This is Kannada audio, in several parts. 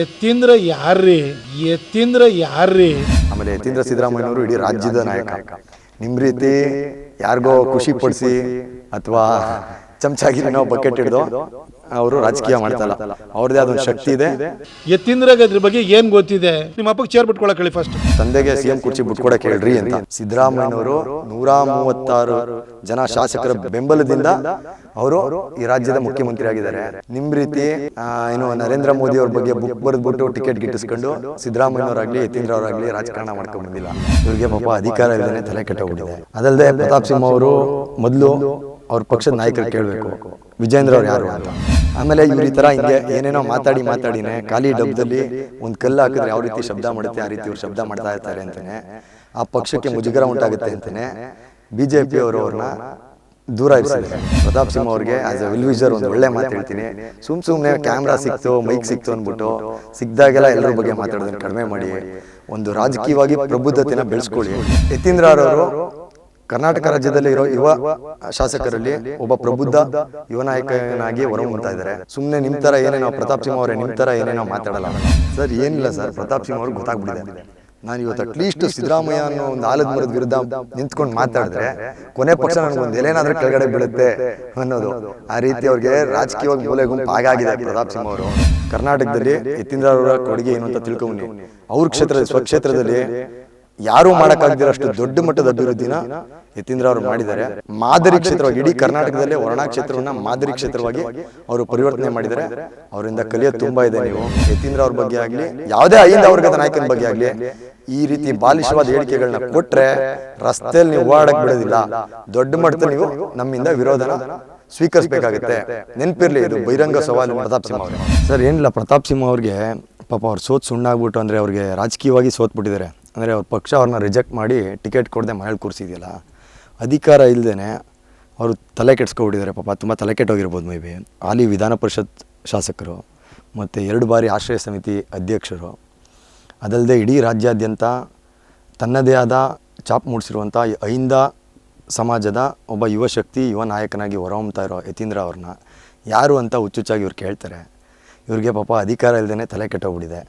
ಎತ್ತಿಂದ್ರ ಯಾರ್ರಿ? ಎತ್ತಿಂದ್ರ ಯಾರ್ರಿ? ಆಮೇಲೆ ಯತೀಂದ್ರ ಸಿದ್ದರಾಮಯ್ಯನವರು ಇಡೀ ರಾಜ್ಯದ ನಾಯಕ. ನಿಮ್ಮ ರೀತಿ ಯಾರಿಗೋ ಖುಷಿ ಪಡಿಸಿ ಅಥವಾ ಚಮಚಾಗಿರಿ ನಾವು ಬಕೆಟ್ ಹಿಡಿದು ಅವರು ರಾಜಕೀಯ ಮಾಡ್ತಲ್ಲ ಅವ್ರದೇ ಆದ ಶಕ್ತಿ ಇದೆ. ಎತ್ತಿಂದ್ರಾಗ ಅದ್ರ ಬಗ್ಗೆ ಏನ್ ಗೊತ್ತಿದೆ? ನಿಮ್ಮ ಅಪ್ಪಗೆ ಚೇರ್ ಬಿಟ್ಕೊಳಕ್ ಹೇಳಿ ಫಸ್ಟ್ ತಂದೆಗೆ ಸಿಎಂ ಕುರ್ಚಿ ಬಿಟ್ಕೊಡಕ್ ಹೇಳ್ರಿ ಅಂತ. ಸಿದ್ದರಾಮಯ್ಯನವರು ನೂರ ಮೂವತ್ತಾರು ಜನ ಶಾಸಕರ ಬೆಂಬಲದಿಂದ ಅವರು ಈ ರಾಜ್ಯದ ಮುಖ್ಯಮಂತ್ರಿ ಆಗಿದ್ದಾರೆ ನಿಮ್ ರೀತಿ ಏನು ನರೇಂದ್ರ ಮೋದಿ ಅವ್ರ ಬಗ್ಗೆ ಬುಕ್ ಬರೆದ್ಬಿಟ್ಟು ಟಿಕೆಟ್ ಗಿಟ್ಟಿಸ್ಕೊಂಡು ಸಿದ್ದರಾಮಯ್ಯನವರಾಗ್ಲಿ ಯತೀಂದ್ರ ಅವರಾಗ್ಲಿ ರಾಜಕಾರಣ ಮಾಡ್ಕೊಂಡ್ ಬಂದಿಲ್ಲ ಇವ್ರಿಗೆ ಪಾಪ ಅಧಿಕಾರ ಇದ್ದಾನೆ ತಲೆ ಕೆಟ್ಟೋಗ್ಬಿಟ್ಟಿದೆ. ಅದಲ್ಲದೆ ಪ್ರತಾಪ್ ಸಿಂಹ ಅವರು ಮೊದಲು ಅವ್ರ ಪಕ್ಷದ ನಾಯಕರು ಕೇಳಬೇಕು. ವಿಜೇಂದ್ರ ಅವ್ರು ಯಾರು? ಅಂತ ಆಮೇಲೆ ಇವ್ರ ಈ ತರ ಹಿಂಗೆ ಏನೇನೋ ಮಾತಾಡಿ ಮಾತಾಡಿನೇ ಖಾಲಿ ಡಬ್ದಲ್ಲಿ ಒಂದ್ ಕಲ್ಲು ಹಾಕಿದ್ರೆ ಯಾವ ರೀತಿ ಶಬ್ದ ಮಾಡುತ್ತೆ ಆ ರೀತಿ ಇವ್ರು ಶಬ್ದ ಮಾಡ್ತಾ ಇರ್ತಾರೆ ಅಂತಾನೆ. ಆ ಪಕ್ಷಕ್ಕೆ ಮುಜುಗರ ಉಂಟಾಗುತ್ತೆ ಅಂತಾನೆ. ಬಿಜೆಪಿ ಅವರು ಅವ್ರನ್ನ ದೂರ ಇರಿಸಿದ್ದಾರೆ ಪ್ರತಾಪ್ ಸಿಂಹ ಅವ್ರಿಗೆ ಆಸ್ ಎ ವಿಲ್ವಿಜರ್ ಒಂದು ಒಳ್ಳೆ ಮಾತು ಹೇಳ್ತೀನಿ ಸುಮ್ ಸುಮ್ನೆ ಕ್ಯಾಮ್ರಾ ಸಿಕ್ತು ಮೈಕ್ ಸಿಕ್ತು ಅಂದ್ಬಿಟ್ಟು ಸಿಕ್ದಾಗೆಲ್ಲ ಎಲ್ಲರ ಬಗ್ಗೆ ಮಾತಾಡೋದನ್ನ ಕಡಿಮೆ ಮಾಡಿ ಒಂದು ರಾಜಕೀಯವಾಗಿ ಪ್ರಬುದ್ಧತೆನ ಬೆಳೆಸ್ಕೊಳ್ಳಿ. ಯತೀಂದ್ರ ಅವರು ಕರ್ನಾಟಕ ರಾಜ್ಯದಲ್ಲಿ ಇರೋ ಯುವ ಶಾಸಕರಲ್ಲಿ ಒಬ್ಬ ಪ್ರಬುದ್ಧ ಯುವ ನಾಯಕನಾಗಿ ಹೊರಹೊಮ್ಮುತ್ತಾ ಇದ್ದಾರೆ. ಸುಮ್ಮನೆ ನಿಮ್ ತರ ಏನೇನೋ ಪ್ರತಾಪ್ ಸಿಂಹ ಅವರೇ ನಿಮ್ ತರ ಏನೇನೋ ಮಾತಾಡಲ್ಲ ಸರ್ ಏನಿಲ್ಲ ಸರ್ ಪ್ರತಾಪ್ ಸಿಂಹ ಅವ್ರಿಗೆ ಗೊತ್ತಾಗ್ಬಿಟ್ಟಿದೆ. ನಾನು ಇವತ್ತು ಅಟ್ಲೀಸ್ಟ್ ಸಿದ್ದರಾಮಯ್ಯ ಅನ್ನೋ ಒಂದು ಆಲದ ಮರದ ವಿರುದ್ಧ ನಿಂತ್ಕೊಂಡು ಮಾತಾಡಿದ್ರೆ ಕೊನೆ ಪಕ್ಷ ನನಗೊಂದು ಎಲೆನಾದ್ರೂ ಕೆಳಗಡೆ ಬೀಳುತ್ತೆ ಅನ್ನೋದು ಆ ರೀತಿ ಅವ್ರಿಗೆ ರಾಜಕೀಯವಾಗಿ ಮೂಲೆ ಗುಂಪು ಆಗಾಗಿದೆ ಪ್ರತಾಪ್ ಸಿಂಹ ಅವರು. ಕರ್ನಾಟಕದಲ್ಲಿ ಯತೀಂದ್ರ ಅವರ ಕೊಡುಗೆ ಏನು ಅಂತ ತಿಳ್ಕೊಂಡು ಅವ್ರ ಕ್ಷೇತ್ರದಲ್ಲಿ ಸ್ವಕ್ಷೇತ್ರದಲ್ಲಿ ಯಾರು ಮಾಡಕ್ಕಾಗದಿರೋಷ್ಟು ದೊಡ್ಡ ಮಟ್ಟದ ಅಭಿವೃದ್ಧಿನ ಯತೀಂದ್ರ ಅವರು ಮಾಡಿದ್ದಾರೆ. ಮಾದರಿ ಕ್ಷೇತ್ರವಾಗಿ ಇಡೀ ಕರ್ನಾಟಕದಲ್ಲೇ ವರ್ಣಾ ಕ್ಷೇತ್ರವನ್ನ ಮಾದರಿ ಕ್ಷೇತ್ರವಾಗಿ ಅವರು ಪರಿವರ್ತನೆ ಮಾಡಿದ್ದಾರೆ. ಅವರಿಂದ ಕಲಿಯೋದು ತುಂಬಾ ಇದೆ ನೀವು. ಯತೀಂದ್ರ ಅವ್ರ ಬಗ್ಗೆ ಆಗ್ಲಿ ಯಾವುದೇ ಐದು ವರ್ಗದ ನಾಯಕನ ಬಗ್ಗೆ ಆಗ್ಲಿ ಈ ರೀತಿ ಬಾಲಿಶವಾದ ಹೇಳಿಕೆಗಳನ್ನ ಕೊಟ್ರೆ ರಸ್ತೆಯಲ್ಲಿ ನೀವು ಓಡಾಡಕ್ ಬಿಡೋದಿಲ್ಲ. ದೊಡ್ಡ ಮಟ್ಟದಲ್ಲಿ ನೀವು ನಮ್ಮಿಂದ ವಿರೋಧನ ಸ್ವೀಕರಿಸಬೇಕಾಗುತ್ತೆ. ನೆನ್ಪಿರ್ಲಿ ಇದು ಬಹಿರಂಗ ಸವಾಲು ಪ್ರತಾಪ್ ಸಿಂಹ ಅವರು ಸರ್ ಏನಿಲ್ಲ ಪ್ರತಾಪ್ ಸಿಂಹ ಅವ್ರಿಗೆ ಪಾಪ ಅವ್ರು ಸೋತ್ ಸುಣ್ಣಾಗ್ಬಿಟ್ಟು ಅಂದ್ರೆ ಅವ್ರಿಗೆ ರಾಜಕೀಯವಾಗಿ ಸೋತ್ಬಿಟ್ಟಿದ್ದಾರೆ ಅಂದರೆ ಅವ್ರ ಪಕ್ಷ ಅವ್ರನ್ನ ರಿಜೆಕ್ಟ್ ಮಾಡಿ ಟಿಕೆಟ್ ಕೊಡದೆ ಮನೇಲಿ ಕೂರಿಸಿದೆಯಲ್ಲ, ಅಧಿಕಾರ ಇಲ್ಲದೇ ಅವರು ತಲೆ ಕೆಡ್ಸ್ಕೊಬಿಟ್ಟಿದ್ದಾರೆ ಪಾಪ, ತುಂಬ ತಲೆ ಕೆಟ್ಟೋಗಿರ್ಬೋದು ಮೇ ಬಿ ಹಾಲಿ ವಿಧಾನ ಪರಿಷತ್ ಶಾಸಕರು ಮತ್ತು ಎರಡು ಬಾರಿ ಆಶ್ರಯ ಸಮಿತಿ ಅಧ್ಯಕ್ಷರು ಅದಲ್ಲದೆ ಇಡೀ ರಾಜ್ಯಾದ್ಯಂತ ತನ್ನದೇ ಆದ ಚಾಪ್ ಮೂಡಿಸಿರುವಂಥ ಐಂದ ಸಮಾಜದ ಒಬ್ಬ ಯುವ ಶಕ್ತಿ, ಯುವ ನಾಯಕನಾಗಿ ಹೊರಹೊಮ್ತಾ ಇರೋ ಯತೀಂದ್ರ ಅವ್ರನ್ನ ಯಾರು ಅಂತ ಹುಚ್ಚುಚ್ಚಾಗಿ ಇವ್ರು ಕೇಳ್ತಾರೆ. ಇವ್ರಿಗೆ ಪಾಪ ಅಧಿಕಾರ ಇಲ್ಲದೇ ತಲೆ ಕೆಟ್ಟೋಗ್ಬಿಟ್ಟಿದೆ.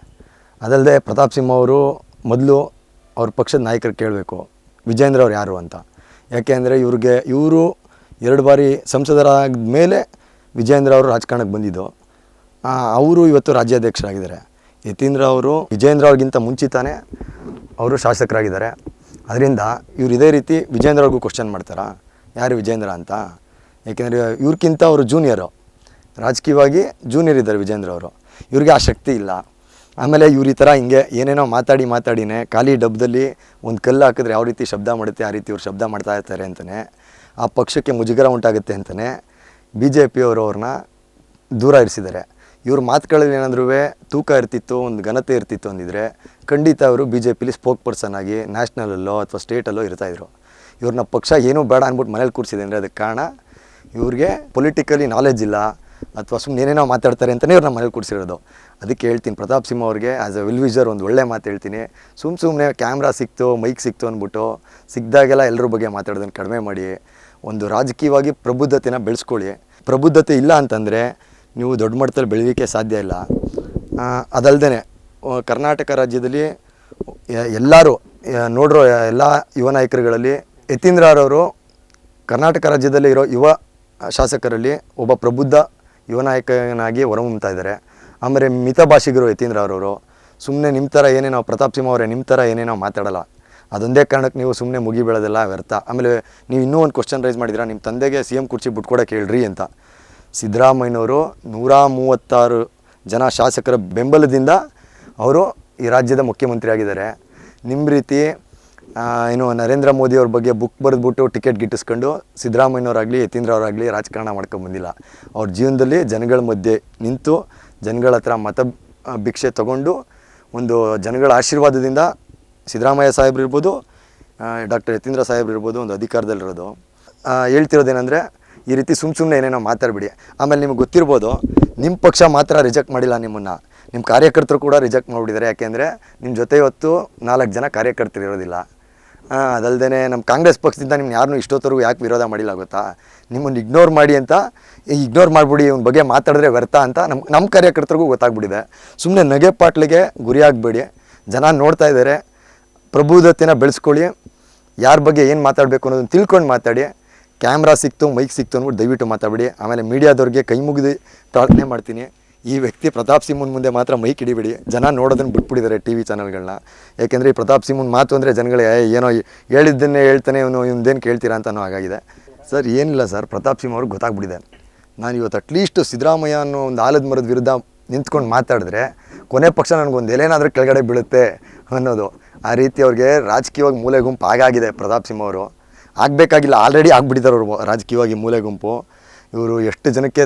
ಅದಲ್ಲದೆ ಪ್ರತಾಪ್ ಸಿಂಹ ಅವರು ಮೊದಲು ಅವ್ರ ಪಕ್ಷದ ನಾಯಕರು ಕೇಳಬೇಕು ವಿಜೇಂದ್ರ ಅವ್ರು ಯಾರು ಅಂತ. ಯಾಕೆ ಅಂದರೆ ಇವ್ರಿಗೆ, ಇವರು ಎರಡು ಬಾರಿ ಸಂಸದರಾದ ಮೇಲೆ ವಿಜೇಂದ್ರ ಅವರು ರಾಜಕಾರಣಕ್ಕೆ ಬಂದಿದ್ದು. ಅವರು ಇವತ್ತು ರಾಜ್ಯಾಧ್ಯಕ್ಷರಾಗಿದ್ದಾರೆ. ಯತೀಂದ್ರ ಅವರು ವಿಜೇಂದ್ರ ಅವ್ರಿಗಿಂತ ಮುಂಚಿತಾನೆ ಅವರು ಶಾಸಕರಾಗಿದ್ದಾರೆ. ಅದರಿಂದ ಇವ್ರು ಇದೇ ರೀತಿ ವಿಜೇಂದ್ರ ಅವ್ರಿಗೂ ಕ್ವಶನ್ ಮಾಡ್ತಾರಾ? ಯಾರು ವಿಜೇಂದ್ರ ಅಂತ? ಯಾಕೆಂದರೆ ಇವ್ರಿಗಿಂತ ಅವರು ಜೂನಿಯರು ರಾಜಕೀಯವಾಗಿ ಜೂನಿಯರ್ ಇದ್ದಾರೆ ವಿಜೇಂದ್ರ ಅವರು. ಇವ್ರಿಗೆ ಆ ಶಕ್ತಿ ಇಲ್ಲ. ಆಮೇಲೆ ಇವ್ರು ಈ ಥರ ಹಿಂಗೆ ಏನೇನೋ ಮಾತಾಡಿ ಮಾತಾಡಿನೇ ಖಾಲಿ ಡಬ್ಬದಲ್ಲಿ ಒಂದು ಕಲ್ಲು ಹಾಕಿದ್ರೆ ಯಾವ ರೀತಿ ಶಬ್ದ ಮಾಡುತ್ತೆ ಆ ರೀತಿ ಇವ್ರು ಶಬ್ದ ಮಾಡ್ತಾ ಇರ್ತಾರೆ ಅಂತಲೇ ಆ ಪಕ್ಷಕ್ಕೆ ಮುಜುಗರ ಉಂಟಾಗುತ್ತೆ ಅಂತಲೇ ಬಿ ಜೆ ಪಿಯವರು ಅವ್ರನ್ನ ದೂರ ಇರಿಸಿದ್ದಾರೆ. ಇವ್ರ ಮಾತುಗಳಲ್ಲಿ ಏನಾದ್ರೂ ತೂಕ ಇರ್ತಿತ್ತು, ಒಂದು ಘನತೆ ಇರ್ತಿತ್ತು ಅಂದಿದ್ರೆ ಖಂಡಿತ ಅವರು ಬಿ ಜೆ ಪಿಲಿ ಸ್ಪೋಕ್ ಪರ್ಸನ್ ಆಗಿ ನ್ಯಾಷನಲಲ್ಲೋ ಅಥವಾ ಸ್ಟೇಟಲ್ಲೋ ಇರ್ತಾಯಿದ್ರು ಇವ್ರನ್ನ ಪಕ್ಷ ಏನೂ ಬೇಡ ಅಂದ್ಬಿಟ್ಟು ಮನೇಲಿ ಕೂರಿಸಿದೆ ಅಂದರೆ ಅದಕ್ಕೆ ಕಾರಣ ಇವ್ರಿಗೆ ಪೊಲಿಟಿಕಲಿ ನಾಲೆಜ್ ಇಲ್ಲ ಅಥವಾ ಸುಮ್ಮನೆ ಏನೇನೋ ಮಾತಾಡ್ತಾರೆ ಅಂತಲೇ ಇವ್ರನ್ನ ಮನೇಲಿ ಕೂಡಿಸಿರೋದು. ಅದಕ್ಕೆ ಹೇಳ್ತೀನಿ, ಪ್ರತಾಪ್ ಸಿಂಹ ಅವ್ರಿಗೆ ಆ್ಯಸ್ ಅ ವಿಲ್ವಿಜರ್ ಒಂದು ಒಳ್ಳೆ ಮಾತು ಹೇಳ್ತೀನಿ. ಸುಮ್ಮ ಸುಮ್ಮನೆ ಕ್ಯಾಮ್ರಾ ಸಿಕ್ತು ಮೈಕ್ ಸಿಕ್ತು ಅಂದ್ಬಿಟ್ಟು ಸಿಕ್ಕಿದಾಗೆಲ್ಲ ಎಲ್ಲರ ಬಗ್ಗೆ ಮಾತಾಡೋದನ್ನು ಕಡಿಮೆ ಮಾಡಿ. ಒಂದು ರಾಜಕೀಯವಾಗಿ ಪ್ರಬುದ್ಧತೆನ ಬೆಳೆಸ್ಕೊಳ್ಳಿ. ಪ್ರಬುದ್ಧತೆ ಇಲ್ಲ ಅಂತಂದರೆ ನೀವು ದೊಡ್ಡ ಮಟ್ಟದಲ್ಲಿ ಬೆಳೀಲಿಕ್ಕೆ ಸಾಧ್ಯ ಇಲ್ಲ. ಅದಲ್ಲದೆ ಕರ್ನಾಟಕ ರಾಜ್ಯದಲ್ಲಿ ಎಲ್ಲರೂ ನೋಡಿರೋ ಎಲ್ಲ ಯುವ ನಾಯಕರುಗಳಲ್ಲಿ ಯತೀಂದ್ರರವರು ಕರ್ನಾಟಕ ರಾಜ್ಯದಲ್ಲಿ ಇರೋ ಯುವ ಶಾಸಕರಲ್ಲಿ ಒಬ್ಬ ಪ್ರಬುದ್ಧ ಯುವ ನಾಯಕನಾಗಿ ಹೊರಹೊಮ್ಮುತ್ತಾ ಇದ್ದಾರೆ. ಆಮೇಲೆ ಮಿತಭಾಷಿಗರು ಯತೀಂದ್ರ ಅವರವರು ಸುಮ್ಮನೆ ನಿಮ್ಮ ಥರ ಏನೇನೋ, ಪ್ರತಾಪ್ ಸಿಂಹ ಅವರೇ ನಿಮ್ಮ ಥರ ಏನೇನೋ ಮಾತಾಡಲ್ಲ. ಅದೊಂದೇ ಕಾರಣಕ್ಕೆ ನೀವು ಸುಮ್ಮನೆ ಮುಗಿಬೀಳೋದೆಲ್ಲ ವ್ಯರ್ಥ. ಆಮೇಲೆ ನೀವು ಇನ್ನೂ ಒಂದು ಕ್ವಶನ್ ರೈಸ್ ಮಾಡಿದಿರಾ ನಿಮ್ಮ ತಂದೆಗೆ ಸಿ ಎಂ ಕುರ್ಚಿ ಬಿಟ್ಕೊಡಕ್ಕೆ ಹೇಳ್ರಿ ಅಂತ. ಸಿದ್ದರಾಮಯ್ಯನವರು ನೂರ ಮೂವತ್ತಾರು ಜನ ಶಾಸಕರ ಬೆಂಬಲದಿಂದ ಅವರು ಈ ರಾಜ್ಯದ ಮುಖ್ಯಮಂತ್ರಿ ಆಗಿದ್ದಾರೆ ನಿಮ್ಮ ರೀತಿ ಏನು ನರೇಂದ್ರ ಮೋದಿ ಅವ್ರ ಬಗ್ಗೆ ಬುಕ್ ಬರೆದ್ಬಿಟ್ಟು ಟಿಕೆಟ್ ಗಿಟ್ಟಿಸ್ಕೊಂಡು ಸಿದ್ದರಾಮಯ್ಯವರಾಗಲಿ ಯತೀಂದ್ರ ಅವರಾಗಲಿ ರಾಜಕಾರಣ ಮಾಡ್ಕೊಂಡು ಬಂದಿಲ್ಲ. ಅವ್ರ ಜೀವನದಲ್ಲಿ ಜನಗಳ ಮಧ್ಯೆ ನಿಂತು ಜನಗಳ ಹತ್ರ ಮತ ಭಿಕ್ಷೆ ತಗೊಂಡು ಒಂದು ಜನಗಳ ಆಶೀರ್ವಾದದಿಂದ ಸಿದ್ದರಾಮಯ್ಯ ಸಾಹೇಬ್ರು ಇರ್ಬೋದು ಡಾಕ್ಟರ್ ಯತೀಂದ್ರ ಸಾಹೇಬ್ರು ಇರ್ಬೋದು ಒಂದು ಅಧಿಕಾರದಲ್ಲಿರೋದು. ಹೇಳ್ತಿರೋದೇನೆಂದರೆ ಈ ರೀತಿ ಸುಮ್ಮ ಸುಮ್ಮನೆ ಏನೇನೋ ಮಾತಾಡಬೇಡಿ. ಆಮೇಲೆ ನಿಮ್ಗೆ ಗೊತ್ತಿರ್ಬೋದು ನಿಮ್ಮ ಪಕ್ಷ ಮಾತ್ರ ರಿಜೆಕ್ಟ್ ಮಾಡಿಲ್ಲ ನಿಮ್ಮನ್ನು. ನಿಮ್ಮ ಕಾರ್ಯಕರ್ತರು ಕೂಡ ರಿಜೆಕ್ಟ್ ಮಾಡಿಬಿಟ್ಟಿದ್ದಾರೆ. ಯಾಕೆಂದರೆ ನಿಮ್ಮ ಜೊತೆ ಇವತ್ತು ನಾಲ್ಕು ಜನ ಕಾರ್ಯಕರ್ತರು ಇರೋದಿಲ್ಲ. ಹಾಂ ಅದಲ್ದೇ ನಮ್ಮ ಕಾಂಗ್ರೆಸ್ ಪಕ್ಷದಿಂದ ನಿಮ್ಮ ಯಾರನ್ನೂ ಇಷ್ಟೊತ್ತರೆಗೂ ಯಾಕೆ ವಿರೋಧ ಮಾಡಿಲ್ಲ ಗೊತ್ತಾ? ನಿಮ್ಮನ್ನು ಇಗ್ನೋರ್ ಮಾಡಿ ಅಂತ ಇಗ್ನೋರ್ ಮಾಡಿಬಿಡಿ, ಇವ್ನ ಬಗ್ಗೆ ಮಾತಾಡಿದ್ರೆ ವ್ಯರ್ಥ ಅಂತ ನಮ್ಮ ನಮ್ಮ ಕಾರ್ಯಕರ್ತರಿಗೂ ಗೊತ್ತಾಗ್ಬಿಟ್ಟಿದೆ. ಸುಮ್ಮನೆ ನಗೆ ಪಾಟ್ಲಿಗೆ ಗುರಿಯಾಗಬೇಡಿ ಜನ ನೋಡ್ತಾ ಇದ್ದಾರೆ ಪ್ರಬುದ್ಧತೆನ ಬೆಳೆಸ್ಕೊಳ್ಳಿ. ಯಾರ ಬಗ್ಗೆ ಏನು ಮಾತಾಡಬೇಕು ಅನ್ನೋದನ್ನು ತಿಳ್ಕೊಂಡು ಮಾತಾಡಿ. ಕ್ಯಾಮ್ರಾ ಸಿಕ್ತು, ಮೈಕ್ ಸಿಕ್ತು ಅಂದ್ಬಿಟ್ಟು ದಯವಿಟ್ಟು ಮಾತಾಡಬೇಡಿ. ಆಮೇಲೆ ಮೀಡಿಯಾದವ್ರಿಗೆ ಕೈ ಮುಗಿದು ಪ್ರಾರ್ಥನೆ ಮಾಡ್ತೀನಿ. ಈ ವ್ಯಕ್ತಿ ಪ್ರತಾಪ್ ಸಿಂಹನ್ ಮುಂದೆ ಮಾತ್ರ ಮೈಕ್ ಹಿಡಿಬಿಡಿ. ಜನ ನೋಡೋದನ್ನು ಬಿಟ್ಬಿಟ್ಟಿದ್ದಾರೆ ಟಿ ವಿ ಚಾನಲ್ಗಳನ್ನ ಯಾಕೆಂದರೆ ಈ ಪ್ರತಾಪ್ ಸಿಂಹನ್ ಮಾತು ಅಂದರೆ ಜನಗಳೇ "ಏ, ಏನೋ ಹೇಳಿದ್ದನ್ನೇ ಹೇಳ್ತಾನೆ ಇವನು ಇವನ್ದೇನು ಕೇಳ್ತೀರಾ ಅಂತ ಅನ್ನೋ ಹಾಗಾಗಿದೆ. ಸರ್ ಏನಿಲ್ಲ ಸರ್ ಪ್ರತಾಪ್ ಸಿಂಹ ಅವ್ರಿಗೆ ಗೊತ್ತಾಗ್ಬಿಟ್ಟಿದೆ. ನಾನು ಇವತ್ತು ಅಟ್ಲೀಸ್ಟ್ ಸಿದ್ದರಾಮಯ್ಯ ಅನ್ನೋ ಒಂದು ಆಲದ ಮರದ ವಿರುದ್ಧ ನಿಂತ್ಕೊಂಡು ಮಾತಾಡಿದ್ರೆ ಕೊನೆ ಪಕ್ಷ ನನಗೊಂದು ಎಲೆನಾದರೂ ಕೆಳಗಡೆ ಬೀಳುತ್ತೆ ಅನ್ನೋದು. ಆ ರೀತಿ ಅವ್ರಿಗೆ ರಾಜಕೀಯವಾಗಿ ಮೂಲೆ ಗುಂಪು ಆಗಾಗಿದೆ ಪ್ರತಾಪ್ ಸಿಂಹ ಅವರು. ಆಗಬೇಕಾಗಿಲ್ಲ ಆಲ್ರೆಡಿ ಆಗ್ಬಿಟ್ಟಿದ್ದಾರೆ ಅವರು ರಾಜಕೀಯವಾಗಿ ಮೂಲೆ ಗುಂಪು ಇವರು ಎಷ್ಟು ಜನಕ್ಕೆ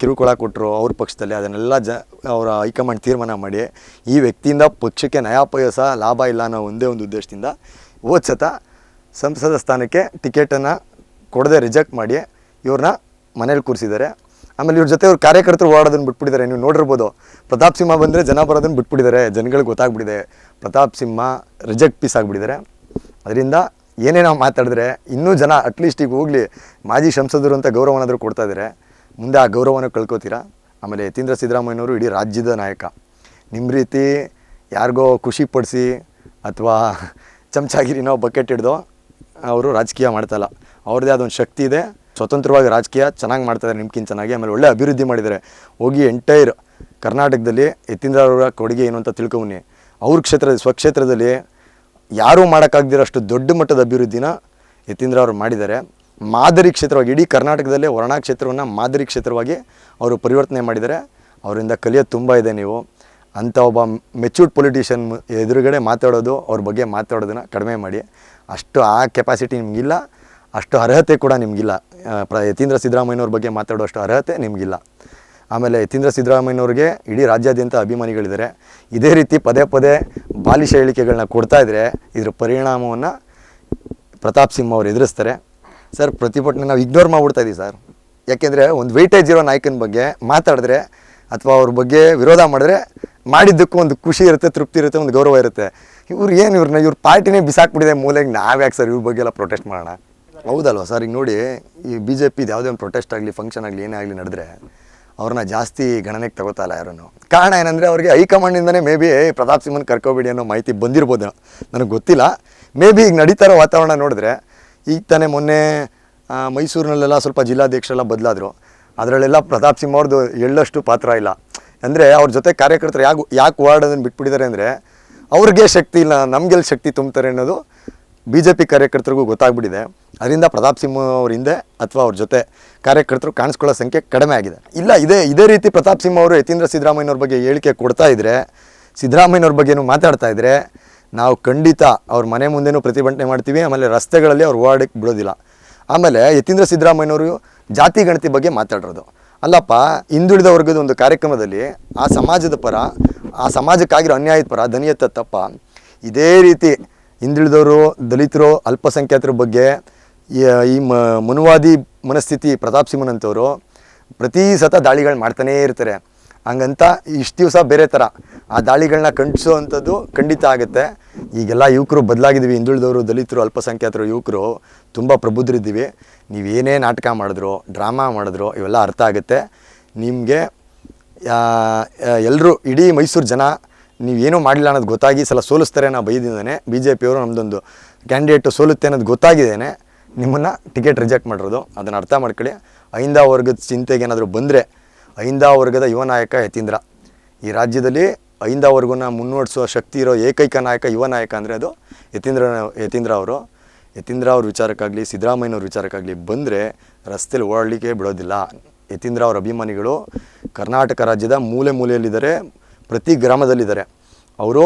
ಕಿರುಕುಳ ಕೊಟ್ಟರು ಅವ್ರ ಪಕ್ಷದಲ್ಲಿ ಅದನ್ನೆಲ್ಲ ಜ, ಅವರ ಹೈಕಮಾಂಡ್ ತೀರ್ಮಾನ ಮಾಡಿ ಈ ವ್ಯಕ್ತಿಯಿಂದ ಪಕ್ಷಕ್ಕೆ ನಯಾಪಯಸ ಲಾಭ ಇಲ್ಲ ಅನ್ನೋ ಒಂದೇ ಒಂದು ಉದ್ದೇಶದಿಂದ ಓದ್ಸತ ಸಂಸದ ಸ್ಥಾನಕ್ಕೆ ಟಿಕೆಟನ್ನು ಕೊಡದೆ ರಿಜೆಕ್ಟ್ ಮಾಡಿ ಇವ್ರನ್ನ ಮನೇಲಿ ಕೂರಿಸಿದ್ದಾರೆ. ಆಮೇಲೆ ಇವ್ರ ಜೊತೆ ಅವ್ರ ಕಾರ್ಯಕರ್ತರು ಓಡೋದನ್ನು ಬಿಟ್ಬಿಟ್ಟಿದ್ದಾರೆ. ನೀವು ನೋಡಿರ್ಬೋದು, ಪ್ರತಾಪ್ ಸಿಂಹ ಬಂದರೆ ಜನ ಬರೋದನ್ನು ಬಿಟ್ಬಿಟ್ಟಿದ್ದಾರೆ. ಜನಗಳಿಗೆ ಗೊತ್ತಾಗ್ಬಿಟ್ಟಿದೆ, ಪ್ರತಾಪ್ ಸಿಂಹ ರಿಜೆಕ್ಟ್ ಪೀಸ್ ಆಗಿಬಿಟ್ಟಿದ್ದಾರೆ. ಅದರಿಂದ ಏನೇ ನಾವು ಮಾತಾಡಿದ್ರೆ ಇನ್ನೂ ಜನ ಅಟ್ಲೀಸ್ಟ್ ಈಗ ಹೋಗಲಿ, ಮಾಜಿ ಸಂಸದರು ಅಂತ ಗೌರವನಾದರೂ ಕೊಡ್ತಾ ಇದ್ದಾರೆ ಮುಂದೆ ಆ ಗೌರವನ ಕಳ್ಕೊತೀರಾ? ಆಮೇಲೆ ಯತೀಂದ್ರ ಸಿದ್ದರಾಮಯ್ಯನವರು ಇಡೀ ರಾಜ್ಯದ ನಾಯಕ. ನಿಮ್ಮ ರೀತಿ ಯಾರಿಗೋ ಖುಷಿ ಪಡಿಸಿ ಅಥವಾ ಚಮಚಾಗಿರಿನೋ ಬಕೆಟ್ ಹಿಡ್ದೋ ಅವರು ರಾಜಕೀಯ ಮಾಡ್ತಾಯಿಲ್ಲ ಅವ್ರದ್ದೇ ಅದೊಂದು ಶಕ್ತಿ ಇದೆ. ಸ್ವತಂತ್ರವಾಗಿ ರಾಜಕೀಯ ಚೆನ್ನಾಗಿ ಮಾಡ್ತಾರೆ ನಿಮ್ಗಿಂತ ಚೆನ್ನಾಗಿ. ಆಮೇಲೆ ಒಳ್ಳೆ ಅಭಿವೃದ್ಧಿ ಮಾಡಿದ್ದಾರೆ ಹೋಗಿ ಎಂಟೈರ್ ಕರ್ನಾಟಕದಲ್ಲಿ ಯತೀಂದ್ರ ಅವರ ಕೊಡುಗೆ ಏನು ಅಂತ ತಿಳ್ಕೊಂಬನ್ನಿ ಅವ್ರ ಕ್ಷೇತ್ರದಲ್ಲಿ ಸ್ವಕ್ಷೇತ್ರದಲ್ಲಿ ಯಾರೂ ಮಾಡೋಕ್ಕಾಗದಿರೋಷ್ಟು ದೊಡ್ಡ ಮಟ್ಟದ ಅಭಿವೃದ್ಧಿನ ಯತೀಂದ್ರ ಅವರು ಮಾಡಿದ್ದಾರೆ. ಮಾದರಿ ಕ್ಷೇತ್ರವಾಗಿ, ಇಡೀ ಕರ್ನಾಟಕದಲ್ಲೇ ವರ್ಣಾ ಕ್ಷೇತ್ರವನ್ನು ಮಾದರಿ ಕ್ಷೇತ್ರವಾಗಿ ಅವರು ಪರಿವರ್ತನೆ ಮಾಡಿದ್ದಾರೆ. ಅವರಿಂದ ಕಲಿಯೋದು ತುಂಬ ಇದೆ ನೀವು. ಅಂಥ ಒಬ್ಬ ಮೆಚ್ಯೂರ್ಡ್ ಪೊಲಿಟಿಷಿಯನ್ ಎದುರುಗಡೆ ಮಾತಾಡೋದು, ಅವ್ರ ಬಗ್ಗೆ ಮಾತಾಡೋದನ್ನು ಕಡಿಮೆ ಮಾಡಿ. ಅಷ್ಟು ಆ ಕೆಪಾಸಿಟಿ ನಿಮಗಿಲ್ಲ, ಅಷ್ಟು ಅರ್ಹತೆ ಕೂಡ ನಿಮಗಿಲ್ಲ. ಪ್ರ ಯತೀಂದ್ರ ಸಿದ್ದರಾಮಯ್ಯನವ್ರ ಬಗ್ಗೆ ಮಾತಾಡೋಷ್ಟು ಅರ್ಹತೆ ನಿಮಗಿಲ್ಲ. ಆಮೇಲೆ ಯತೀಂದ್ರ ಸಿದ್ದರಾಮಯ್ಯನವ್ರಿಗೆ ಇಡೀ ರಾಜ್ಯಾದ್ಯಂತ ಅಭಿಮಾನಿಗಳಿದ್ದಾರೆ. ಇದೇ ರೀತಿ ಪದೇ ಪದೇ ಬಾಲಿಶ ಹೇಳಿಕೆಗಳನ್ನ ಕೊಡ್ತಾ ಇದ್ದರೆ ಇದ್ರ ಪರಿಣಾಮವನ್ನು ಪ್ರತಾಪ್ ಸಿಂಹ ಅವರು ಎದುರಿಸ್ತಾರೆ. ಸರ್, ಪ್ರತಿಭಟನೆ ನಾವು ಇಗ್ನೋರ್ ಮಾಡ್ಬಿಡ್ತಾ ಇದ್ದೀವಿ ಸರ್. ಯಾಕೆಂದರೆ ಒಂದು ವೆಯ್ಟೇಜ್ ಇರೋ ನಾಯಕನ ಬಗ್ಗೆ ಮಾತಾಡಿದ್ರೆ ಅಥವಾ ಅವ್ರ ಬಗ್ಗೆ ವಿರೋಧ ಮಾಡಿದ್ರೆ ಮಾಡಿದ್ದಕ್ಕೂ ಒಂದು ಖುಷಿ ಇರುತ್ತೆ, ತೃಪ್ತಿ ಇರುತ್ತೆ, ಒಂದು ಗೌರವ ಇರುತ್ತೆ. ಇವ್ರು ಏನು ಇವ್ರನ್ನ ಇವ್ರ ಪಾರ್ಟಿನೇ ಬಿಸಾಕ್ಬಿಟ್ಟಿದೆ ಮೂಲೆಗೆ ನಾವ್ಯಾಕೆ ಸರ್ ಇವ್ರ ಬಗ್ಗೆ ಎಲ್ಲ ಪ್ರೊಟೆಸ್ಟ್ ಮಾಡೋಣ? ಹೌದಲ್ವ ಸರ್? ಈಗ ನೋಡಿ ಈ ಬಿ ಜೆ ಪಿದು ಯಾವುದೇ ಒಂದು ಪ್ರೊಟೆಸ್ಟ್ ಆಗಲಿ ಫಂಕ್ಷನ್ ಆಗಲಿ, ಏನೇ ಆಗಲಿ ನಡೆದ್ರೆ ಅವ್ರನ್ನ ಜಾಸ್ತಿ ಗಣನೆಗೆ ತಗೋತಾ ಇಲ್ಲ ಯಾರನ್ನು. ಕಾರಣ ಏನಂದರೆ ಅವ್ರಿಗೆ ಹೈಕಮಾಂಡಿಂದನೇ ಮೇ ಬಿ ಪ್ರತಾಪ್ ಸಿಂಹನ್ ಕರ್ಕೋಬೇಡಿ ಅನ್ನೋ ಮಾಹಿತಿ ಬಂದಿರ್ಬೋದು. ನನಗೆ ಗೊತ್ತಿಲ್ಲ. ಮೇ ಬಿ ಈಗ ನಡೀತಾ ವಾತಾವರಣ ನೋಡಿದ್ರೆ ಈಗ ತಾನೇ ಮೊನ್ನೆ ಮೈಸೂರಿನಲ್ಲೆಲ್ಲ ಸ್ವಲ್ಪ ಜಿಲ್ಲಾಧ್ಯಕ್ಷರೆಲ್ಲ ಬದಲಾದರು. ಅದರಲ್ಲೆಲ್ಲ ಪ್ರತಾಪ್ ಸಿಂಹ ಅವ್ರದ್ದು ಎಳ್ಳಷ್ಟು ಪಾತ್ರ ಇಲ್ಲ. ಅಂದರೆ ಅವ್ರ ಜೊತೆ ಕಾರ್ಯಕರ್ತರು ಯಾಕೆ ಯಾಕೆ ಓಡೋದನ್ನು ಬಿಟ್ಬಿಟ್ಟಿದ್ದಾರೆ ಅಂದರೆ ಅವ್ರಿಗೆ ಶಕ್ತಿ ಇಲ್ಲ ನಮಗೆಲ್ಲಿ ಶಕ್ತಿ ತುಂಬ್ತಾರೆ ಅನ್ನೋದು ಬಿ ಜೆ ಪಿ ಕಾರ್ಯಕರ್ತರಿಗೂ ಗೊತ್ತಾಗ್ಬಿಟ್ಟಿದೆ. ಅದರಿಂದ ಪ್ರತಾಪ್ ಸಿಂಹ ಅವ್ರ ಹಿಂದೆ ಅಥವಾ ಅವ್ರ ಜೊತೆ ಕಾರ್ಯಕರ್ತರು ಕಾಣಿಸ್ಕೊಳ್ಳೋ ಸಂಖ್ಯೆ ಕಡಿಮೆ ಆಗಿದೆ. ಇಲ್ಲ, ಇದೇ ಇದೇ ರೀತಿ ಪ್ರತಾಪ್ ಸಿಂಹ ಅವರು ಯತೀಂದ್ರ ಸಿದ್ದರಾಮಯ್ಯನವ್ರ ಬಗ್ಗೆ ಹೇಳಿಕೆ ಕೊಡ್ತಾ ಇದ್ದರೆ ಸಿದ್ದರಾಮಯ್ಯನವ್ರ ಬಗ್ಗೆನೂ ಮಾತಾಡ್ತಾ ಇದ್ದರೆ ನಾವು ಖಂಡಿತ ಅವ್ರ ಮನೆ ಮುಂದೆನೂ ಪ್ರತಿಭಟನೆ ಮಾಡ್ತೀವಿ, ಆಮೇಲೆ ರಸ್ತೆಗಳಲ್ಲಿ ಅವ್ರು ಓಡಾಡಕ್ಕೆ ಬಿಡೋದಿಲ್ಲ ಆಮೇಲೆ ಯತೀಂದ್ರ ಸಿದ್ದರಾಮಯ್ಯನವರು ಜಾತಿ ಗಣತಿ ಬಗ್ಗೆ ಮಾತಾಡಿರೋದು. ಅಲ್ಲಪ್ಪ, ಹಿಂದುಳಿದ ವರ್ಗದ ಒಂದು ಕಾರ್ಯಕ್ರಮದಲ್ಲಿ ಆ ಸಮಾಜದ ಪರ, ಆ ಸಮಾಜಕ್ಕಾಗಿರೋ ಅನ್ಯಾಯದ ಪರ ಧನಿಯತ್ತ ಎತ್ತ ತಪ್ಪ, ಇದೇ ರೀತಿ ಹಿಂದುಳಿದವರು, ದಲಿತರು, ಅಲ್ಪಸಂಖ್ಯಾತರ ಬಗ್ಗೆ ಈ ಮ, ಮನುವಾದಿ ಮನಸ್ಥಿತಿ ಪ್ರತಾಪ್ ಸಿಂಹನಂತವರು ಪ್ರತಿ ಸತ ದಾಳಿಗಳು ಮಾಡ್ತಾನೇ ಇರ್ತಾರೆ. ಹಂಗಂತ ಇಷ್ಟು ದಿವಸ ಬೇರೆ ಥರ ಆ ದಾಳಿಗಳನ್ನ ಖಂಡಿಸೋ ಖಂಡಿತ ಆಗುತ್ತೆ. ಈಗೆಲ್ಲ ಯುವಕರು ಬದಲಾಗಿದ್ದೀವಿ. ಹಿಂದುಳಿದವರು, ದಲಿತರು, ಅಲ್ಪಸಂಖ್ಯಾತರು, ಯುವಕರು ತುಂಬ ಪ್ರಬುದ್ಧರಿದ್ದೀವಿ. ನೀವೇನೇ ನಾಟಕ ಮಾಡಿದ್ರು, ಡ್ರಾಮಾ ಮಾಡಿದ್ರು ಇವೆಲ್ಲ ಅರ್ಥ ಆಗುತ್ತೆ. ನಿಮಗೆ ಎಲ್ಲರೂ ಇಡೀ ಮೈಸೂರು ಜನ ನೀವೇನೂ ಮಾಡಿಲ್ಲ ಅನ್ನೋದು ಗೊತ್ತಾಗಿ ಸಲ ಸೋಲಿಸ್ತಾರೆ ಅನ್ನೋ ಬೈದಿಂದಾನೆ ಬಿ ಜೆ ಪಿಯವರು ನಮ್ಮದೊಂದು ಕ್ಯಾಂಡಿಡೇಟು ಸೋಲುತ್ತೆ ಅನ್ನೋದು ಗೊತ್ತಾಗಿದ್ದೇನೆ. ನಿಮ್ಮನ್ನು ಟಿಕೆಟ್ ರಿಜೆಕ್ಟ್ ಮಾಡಿರೋದು. ಅದನ್ನು ಅರ್ಥ ಮಾಡ್ಕೊಳ್ಳಿ. ಐಂದ ವರ್ಗದ ಚಿಂತೆಗೆ ಏನಾದರೂ ಬಂದರೆ ಐಂದ ವರ್ಗದ ಯುವ ನಾಯಕ ಯತೀಂದ್ರ. ಈ ರಾಜ್ಯದಲ್ಲಿ ಐಂದ ವರ್ಗನ ಮುನ್ನಡೆಸುವ ಶಕ್ತಿ ಇರೋ ಏಕೈಕ ನಾಯಕ, ಯುವ ನಾಯಕ ಅಂದರೆ ಅದು ಯತೀಂದ್ರ ಯತೀಂದ್ರ ಅವರು. ಯತೀಂದ್ರ ಅವ್ರ ವಿಚಾರಕ್ಕಾಗಲಿ, ಸಿದ್ದರಾಮಯ್ಯನವ್ರ ವಿಚಾರಕ್ಕಾಗಲಿ ಬಂದರೆ ರಸ್ತೆಯಲ್ಲಿ ಓಡಾಡಲಿಕ್ಕೆ ಬಿಡೋದಿಲ್ಲ. ಯತೀಂದ್ರ ಅವ್ರ ಅಭಿಮಾನಿಗಳು ಕರ್ನಾಟಕ ರಾಜ್ಯದ ಮೂಲೆ ಮೂಲೆಯಲ್ಲಿದ್ದಾರೆ, ಪ್ರತಿ ಗ್ರಾಮದಲ್ಲಿದ್ದಾರೆ. ಅವರು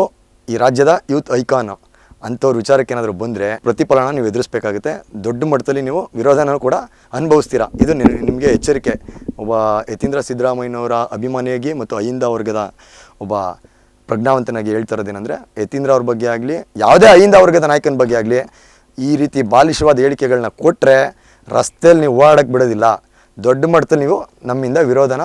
ಈ ರಾಜ್ಯದ ಯೂತ್ ಐಕಾನ್. ಅಂಥವ್ರ ವಿಚಾರಕ್ಕೆ ಏನಾದರೂ ಬಂದರೆ ಪ್ರತಿಫಲನ ನೀವು ಎದುರಿಸ್ಬೇಕಾಗುತ್ತೆ. ದೊಡ್ಡ ಮಟ್ಟದಲ್ಲಿ ನೀವು ವಿರೋಧನ ಕೂಡ ಅನುಭವಿಸ್ತೀರಾ? ಇದು ನಿಮಗೆ ಎಚ್ಚರಿಕೆ. ಒಬ್ಬ ಯತೀಂದ್ರ ಸಿದ್ದರಾಮಯ್ಯನವರ ಅಭಿಮಾನಿಯಾಗಿ ಮತ್ತು ಅಹಿಂದ ವರ್ಗದ ಒಬ್ಬ ಪ್ರಜ್ಞಾವಂತನಾಗಿ ಹೇಳ್ತಾ ಇರೋದೇನೆಂದರೆ ಯತೀಂದ್ರ ಅವ್ರ ಬಗ್ಗೆ ಆಗಲಿ, ಯಾವುದೇ ಅಹಿಂದ ವರ್ಗದ ನಾಯಕನ ಬಗ್ಗೆ ಆಗಲಿ, ಈ ರೀತಿ ಬಾಲಿಶವಾದ ಹೇಳಿಕೆಗಳನ್ನ ಕೊಟ್ಟರೆ ರಸ್ತೆಯಲ್ಲಿ ನೀವು ಓಡಾಡಕ್ಕೆ ಬಿಡೋದಿಲ್ಲ. ದೊಡ್ಡ ಮಟ್ಟದಲ್ಲಿ ನೀವು ನಮ್ಮಿಂದ ವಿರೋಧನ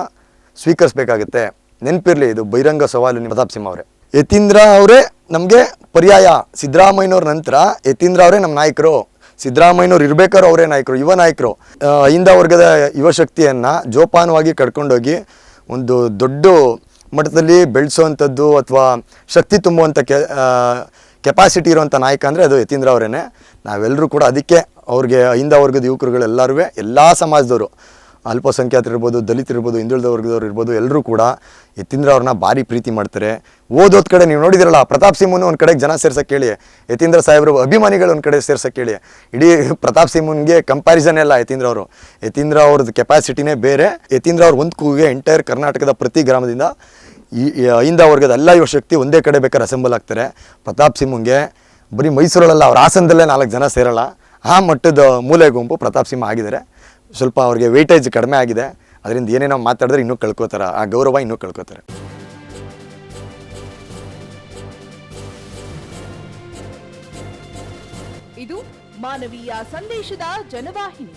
ಸ್ವೀಕರಿಸಬೇಕಾಗುತ್ತೆ. ನೆನಪಿರಲಿ, ಇದು ಬಹಿರಂಗ ಸವಾಲು ನಿಮ್ಮ ಪ್ರತಾಪ್ ಸಿಂಹ ಅವರೇ. ಯತೀಂದ್ರ ಅವರೇ ನಮಗೆ ಪರ್ಯಾಯ ಸಿದ್ದರಾಮಯ್ಯನವ್ರ ನಂತರ ಯತೀಂದ್ರ ಅವರೇ ನಮ್ಮ ನಾಯಕರು, ಸಿದ್ದರಾಮಯ್ಯನವ್ರು ಇರಬೇಕಾದ್ರೂ ಅವರೇ ನಾಯಕರು, ಯುವ ನಾಯಕರು. ಹಿಂದ ವರ್ಗದ ಯುವಶಕ್ತಿಯನ್ನು ಜೋಪಾನವಾಗಿ ಕರ್ಕೊಂಡೋಗಿ ಒಂದು ದೊಡ್ಡ ಮಟ್ಟದಲ್ಲಿ ಬೆಳೆಸೋವಂಥದ್ದು ಅಥವಾ ಶಕ್ತಿ ತುಂಬುವಂಥ ಕೆ ಕೆಪಾಸಿಟಿ ಇರುವಂಥ ನಾಯಕ ಅಂದರೆ ಅದು ಯತೀಂದ್ರ ಅವರೇನೆ. ನಾವೆಲ್ಲರೂ ಕೂಡ ಅದಕ್ಕೆ ಅವ್ರಿಗೆ ಹಿಂದ ವರ್ಗದ ಯುವಕರುಗಳೆಲ್ಲರೂ ಎಲ್ಲ ಸಮಾಜದವರು. ಅಲ್ಪಸಂಖ್ಯಾತರು ಇರ್ಬೋದು, ದಲಿತರು ಇರ್ಬೋದು, ಹಿಂದುಳಿದ ವರ್ಗದವ್ರು ಇರ್ಬೋದು ಎಲ್ಲರೂ ಕೂಡ ಯತೀಂದ್ರ ಅವ್ರನ್ನ ಭಾರಿ ಪ್ರೀತಿ ಮಾಡ್ತಾರೆ. ಓದೋದ್ ಕಡೆ ನೀವು ನೋಡಿದಿರಲ್ಲ, ಪ್ರತಾಪ್ ಸಿಂಹನು ಒಂದು ಕಡೆಗೆ ಜನ ಸೇರ್ಸಕ್ಕೆ ಹೇಳಿ ಯತೀಂದ್ರ ಸಾಹೇಬ್ರು ಅಭಿಮಾನಿಗಳು ಒಂದು ಕಡೆ ಸೇರ್ಸಕ್ಕೆ ಕೇಳಿ. ಇಡೀ ಪ್ರತಾಪ್ ಸಿಂಹನ್ಗೆ ಕಂಪ್ಯಾರಿಸನ್ ಎಲ್ಲ ಯತೀಂದ್ರ ಅವರು. ಯತೀಂದ್ರ ಅವ್ರದ್ದು ಕೆಪಾಸಿಟಿನೇ ಬೇರೆ, ಯತೀಂದ್ರ ಅವ್ರ ಒಂದು ಕೂಗೆ ಎಂಟೈರ್ ಕರ್ನಾಟಕದ ಪ್ರತಿ ಗ್ರಾಮದಿಂದ ಈ ಅಹಿಂದ ವರ್ಗದ ಎಲ್ಲ ಯುವ ಶಕ್ತಿ ಒಂದೇ ಕಡೆ ಬೇಕಾದ್ರೆ ಅಸೆಂಬಲ್ ಆಗ್ತಾರೆ. ಪ್ರತಾಪ್ ಸಿಂಹಂಗೆ ಬರೀ ಮೈಸೂರಲ್ಲ ಅವ್ರ ಹಾಸನದಲ್ಲೇ ನಾಲ್ಕು ಜನ ಸೇರಲ್ಲ, ಆ ಮಟ್ಟದ ಮೂಲೆ ಗುಂಪು ಪ್ರತಾಪ್ ಸಿಂಹ ಆಗಿದ್ದಾರೆ. ಸ್ವಲ್ಪ ಅವ್ರಿಗೆ ವೇಟೇಜ್ ಕಡಿಮೆ ಆಗಿದೆ. ಅದರಿಂದ ಏನೇನೋ ಮಾತಾಡಿದ್ರೆ ಇನ್ನೂ ಕಳ್ಕೋತಾರೆ. ಆ ಗೌರವ ಇನ್ನೂ ಕಳ್ಕೋತಾರೆ. ಇದು ಮಾನವೀಯ ಸಂದೇಶದ ಜನವಾಹಿನಿ.